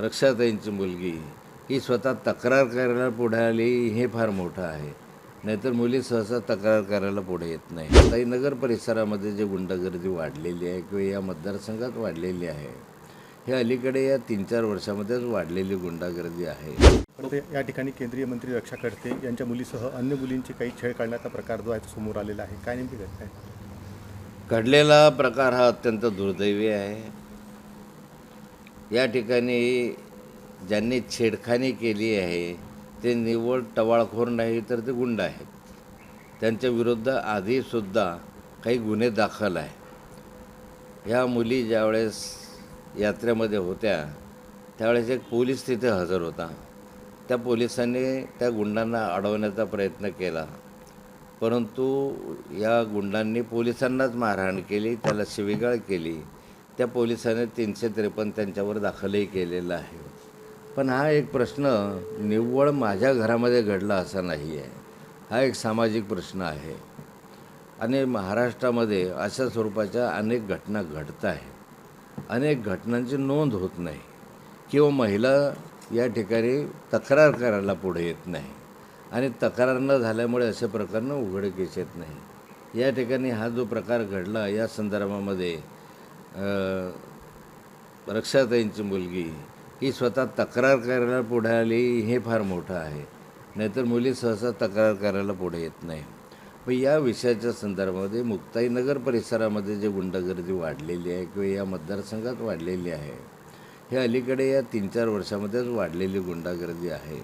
रक्षाताईंची मुलगी. ही स्वतः तक्रार करायला पुढे आली हे फार मोठं आहे. नाहीतर मुली सहसा तक्रार करायला पुढे येत नाही. ताई नगर परिसरामध्ये जे गुंडगर्दी वाढलेली आहे किंवा या मतदारसंघात वाढलेली आहे हे अलीकडे या तीन चार वर्षामध्येच वाढलेली गुंडागर्दी आहे. परंतु या ठिकाणी केंद्रीय मंत्री रक्षा खडसे यांच्या मुलीसह अन्य मुलींची काही छेड काढण्याचा प्रकार जो आहे तो समोर आलेला आहे. काय नेमकी घटना आहे घडलेला प्रकार हा अत्यंत दुर्दैवी आहे. या ठिकाणी ज्यांनी छेडखानी केली आहे ते निव्वळ टवाळखोर नाही तर ते गुंड आहेत. त्यांच्या विरुद्ध आधीसुद्धा काही गुन्हे दाखल आहे ह्या मुली ज्यावेळेस यात्रेमध्ये होत्या त्यावेळेस एक पोलीस तिथे हजर होता. त्या पोलिसांनी त्या गुंडांना अडवण्याचा प्रयत्न केला. परंतु या गुंडांनी पोलिसांनाच मारहाण केली त्याला शिवीगाळ केली. त्या पोलिसाने तीनशे त्रेपन्न त्यांच्यावर दाखलही केलेला आहे. पण हा एक प्रश्न निव्वळ माझ्या घरामध्ये घडला असा नाही आहे. हा एक सामाजिक प्रश्न आहे. आणि महाराष्ट्रामध्ये अशा स्वरूपाच्या अनेक घटना घडत आहेत. अनेक घटनांची नोंद होत नाही. किंवा महिला या ठिकाणी तक्रार करायला पुढे येत नाही. आणि तक्रार न झाल्यामुळे असे प्रकरणं उघडकीस येत नाही. या ठिकाणी हा जो प्रकार घडला या संदर्भामध्ये रक्षाताईंची मुलगी ही स्वतः तक्रार करायला पुढे आली हे फार मोठं आहे. नाहीतर मुली सहसा तक्रार करायला पुढे येत नाही. पण या विषयाच्या संदर्भामध्ये मुक्ताई नगर परिसरामध्ये जे गुंडगर्दी वाढलेली आहे किंवा या मतदारसंघात वाढलेली आहे हे अलीकडे या तीन चार वर्षामध्येच वाढलेली गुंडागर्दी आहे.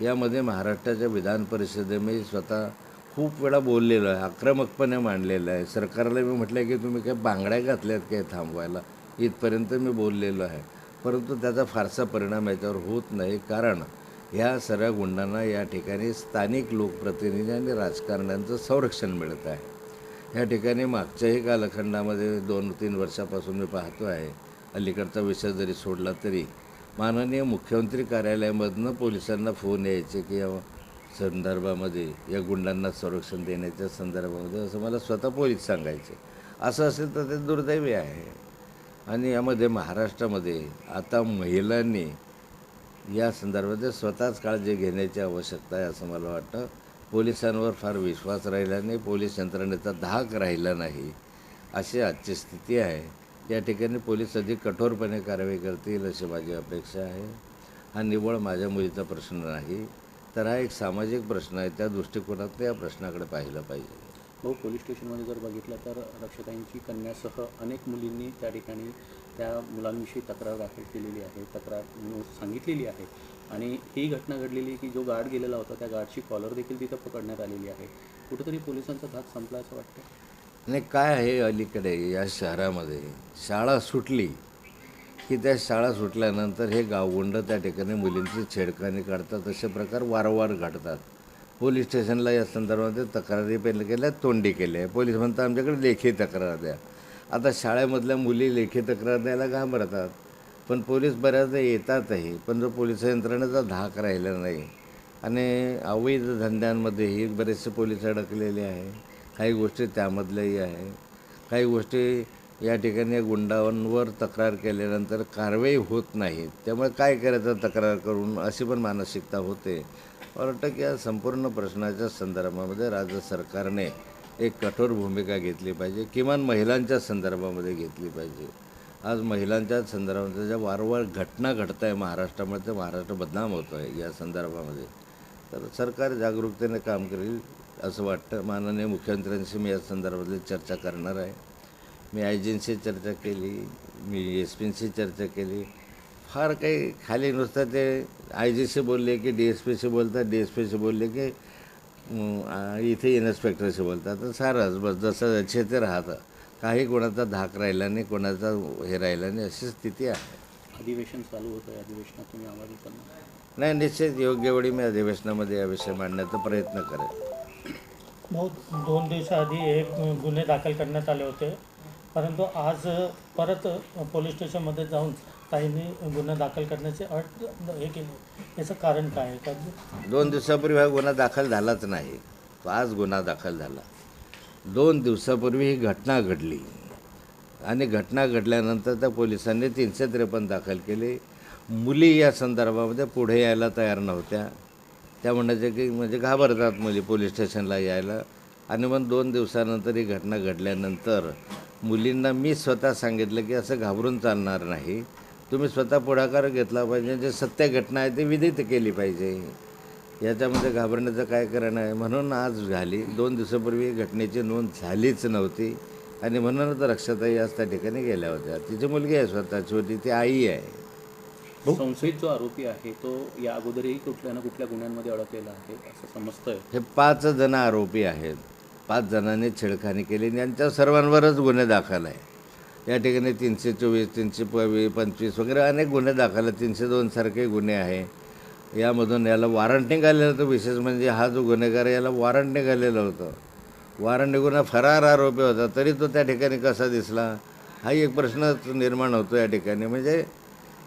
यामध्ये महाराष्ट्राच्या विधान परिषदेमध्ये स्वतः खूप वेळा बोललेलो आहे आक्रमकपणे मांडलेलं आहे. सरकारला मी म्हटलं की तुम्ही काय बांगड्या घातल्यात काय थांबवायला? इथपर्यंत मी बोललेलो आहे. परंतु त्याचा फारसा परिणाम याच्यावर होत नाही. कारण ह्या सगळ्या गुंडांना या ठिकाणी स्थानिक लोकप्रतिनिधी आणि राजकारण्यांचं संरक्षण मिळत आहे. या ठिकाणी मागच्याही कालखंडामध्ये दोन तीन वर्षापासून मी पाहतो आहे. अलीकडचा विषय जरी सोडला तरी माननीय मुख्यमंत्री कार्यालयामधनं पोलिसांना फोन यायचे की संदर्भामध्ये या गुंडांना संरक्षण देण्याच्या संदर्भामध्ये असं मला स्वतः पोलीस सांगायचे. असं असेल तर ते दुर्दैवी आहे. आणि यामध्ये महाराष्ट्रामध्ये आता महिलांनी या संदर्भात स्वतःच काळजी घेण्याची आवश्यकता आहे असं मला वाटतं. पोलिसांवर फार विश्वास राहिला नाही पोलीस यंत्रणेचा धाक राहिला नाही अशी आजची स्थिती आहे. या ठिकाणी पोलीस अधिक कठोरपणे कारवाई करतील अशी माझी अपेक्षा आहे. हा निव्वळ माझ्या मुलीचा प्रश्न नाही. तर हा एक सामाजिक प्रश्न आहे त्या दृष्टिकोनात या प्रश्नाकडे पाहिलं पाहिजे. भाऊ पोलीस स्टेशनमध्ये जर बघितलं तर रक्षताईंची कन्यासह अनेक मुलींनी त्या ठिकाणी त्या मुलांविषयी तक्रार दाखल केलेली आहे तक्रार सांगितलेली आहे. आणि ही घटना घडलेली की जो गार्ड गेलेला होता त्या गार्डची कॉलर देखील तिथं पकडण्यात आलेली आहे. कुठेतरी पोलिसांचा धाक संपला असं वाटतं आणि काय आहे अलीकडे या शहरामध्ये? शाळा सुटली. की त्या शाळा सुटल्यानंतर हे गावगुंड त्या ठिकाणी मुलींची छेडखानी काढतात. असे प्रकार वारंवार घडतात. पोलीस स्टेशनला या संदर्भामध्ये तक्रारी पहिले केल्या तोंडी केल्या. आहे पोलीस म्हणतात आमच्याकडे लेखी तक्रार द्या. आता शाळेमधल्या मुली लेखी तक्रार द्यायला घाबरतात. पण पोलीस बऱ्याचदा येतातही पण जो पोलीस यंत्रणेचा धाक राहिला नाही. आणि अवैध धंद्यांमध्येही बरेचसे पोलीस अडकलेले आहे काही गोष्टी त्यामधल्याही आहे काही गोष्टी या ठिकाणी गुंडांवर तक्रार केल्यानंतर कारवाई होत नाही. त्यामुळे काय करायचं तक्रार करून अशी पण मानसिकता होते. मला वाटतं की या संपूर्ण प्रश्नाच्या संदर्भामध्ये राज्य सरकारने एक कठोर भूमिका घेतली पाहिजे. किमान महिलांच्या संदर्भामध्ये घेतली पाहिजे. आज महिलांच्या संदर्भामध्ये ज्या वारंवार घटना घडत आहे महाराष्ट्रामध्ये ते महाराष्ट्र बदनाम होतो आहे या संदर्भामध्ये. तर सरकार जागरूकतेने काम करेल असं वाटतं. माननीय मुख्यमंत्र्यांशी मी या संदर्भातली चर्चा करणार आहे. मी आय जींशी चर्चा केली मी एस पींशी चर्चा केली. फार काही खाली नुसतं ते आय जीशी बोलले की डी एस पीशी बोलतात डी एस पीशी बोलले की इथे इन्स्पेक्टरशी बोलतात. तर सारंच बस जसं जसे ते राहतं. काही कोणाचा धाक राहिला नाही कोणाचा हे राहिला नाही अशी स्थिती आहे. अधिवेशन चालू होतं आहे अधिवेशनात तुम्ही आवाज उचलणार नाही? निश्चित योग्य वेळी मी अधिवेशनामध्ये या विषय मांडण्याचा प्रयत्न करेन. दोन दिवसाआधी एक गुन्हे दाखल करण्यात आले होते. परंतु आज परत पोलीस स्टेशनमध्ये जाऊन ताईंनी गुन्हा दाखल करण्याची अट हे केली. याचं कारण काय आहे? का दोन दिवसापूर्वी हा गुन्हा दाखल झालाच नाही. तो आज गुन्हा दाखल झाला. दोन दिवसापूर्वी ही घटना घडली. आणि घटना घडल्यानंतर त्या पोलिसांनी तीनशे त्रेपन्न दाखल केले. मुली या संदर्भामध्ये पुढे यायला तयार नव्हत्या. त्या म्हणायच्या की म्हणजे घाबरतात मुली पोलीस स्टेशनला यायला. आणि मग दोन दिवसानंतर ही घटना घडल्यानंतर मुलींना मी स्वतः सांगितलं की असं घाबरून चालणार नाही. तुम्ही स्वतः पुढाकार घेतला पाहिजे. जे सत्य घटना आहे ती विदित केली पाहिजे. याच्यामध्ये घाबरण्याचं काय कारण आहे? म्हणून आज झाली. दोन दिवसापूर्वी घटनेची नोंद झालीच नव्हती. आणि म्हणूनच रक्षाताई आज त्या ठिकाणी गेल्या होत्या. तिची मुलगी आहे स्वतःची होती. ती आई आहे. संशयित जो आरोपी आहे तो या अगोदरही कुठल्या ना कुठल्या गुन्ह्यांमध्ये अडकलेला आहे असं समजतंय. हे पाच जण आरोपी आहेत. पाच जणांनी छेडखानी केली आणि यांच्या सर्वांवरच गुन्हे दाखल आहे. या ठिकाणी तीनशे चोवीस तीनशे पवी पंचवीस वगैरे अनेक गुन्हे दाखल आहेत. तीनशे दोनसारखे गुन्हे आहे. यामधून याला वॉरंट निघालेलं होतं. विशेष म्हणजे हा जो गुन्हेगार याला वॉरंट निघालेलं होतं. वॉरंट निघून फरार आरोपी होता. तरी तो त्या ठिकाणी कसा दिसला? हा एक प्रश्नच निर्माण होतो या ठिकाणी. म्हणजे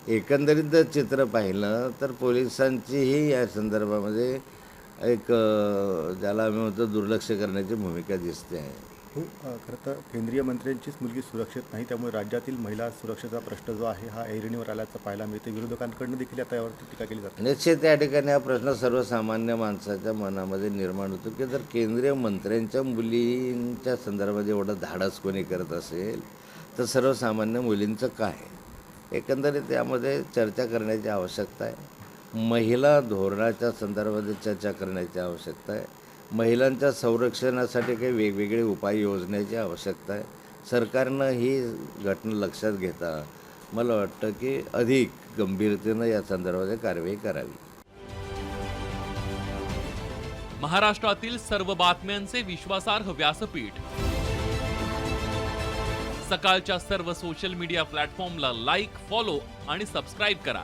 एकंदरीत जर चित्र पाहिलं तर पोलिसांचीही या संदर्भामध्ये एक ज्याला आम्ही म्हणतो दुर्लक्ष करण्याची भूमिका दिसते. आहे हो खरं तर केंद्रीय मंत्र्यांचीच मुलगी सुरक्षित नाही त्यामुळे राज्यातील महिला सुरक्षेचा प्रश्न जो आहे हा ऐरणीवर आल्याचं पाहायला मिळते विरोधकांकडनं देखील आता यावरती टीका केली जाते. निश्चित त्या ठिकाणी हा प्रश्न सर्वसामान्य माणसाच्या मनामध्ये निर्माण होतो की जर केंद्रीय मंत्र्यांच्या मुलींच्या संदर्भात एवढं धाडस कोणी करत असेल तर सर्वसामान्य मुलींचं काय? एकंदरीत यामध्ये चर्चा करण्याची आवश्यकता आहे. महिला धोरणाच्या संदर्भात चर्चा करण्याची आवश्यकता आहे. महिलांच्या संरक्षणासाठी काही वेगवेगळे उपाय योजण्याची आवश्यकता आहे. सरकारनं ही घटना लक्षात घेता मला वाटतं की अधिक गंभीरतेनं या संदर्भात कारवाई करावी. महाराष्ट्रातील सर्व बातम्यांचे विश्वासार्ह व्यासपीठ. सकाळच्या सर्व सोशल मीडिया प्लॅटफॉर्मला लाईक फॉलो आणि सबस्क्राईब करा.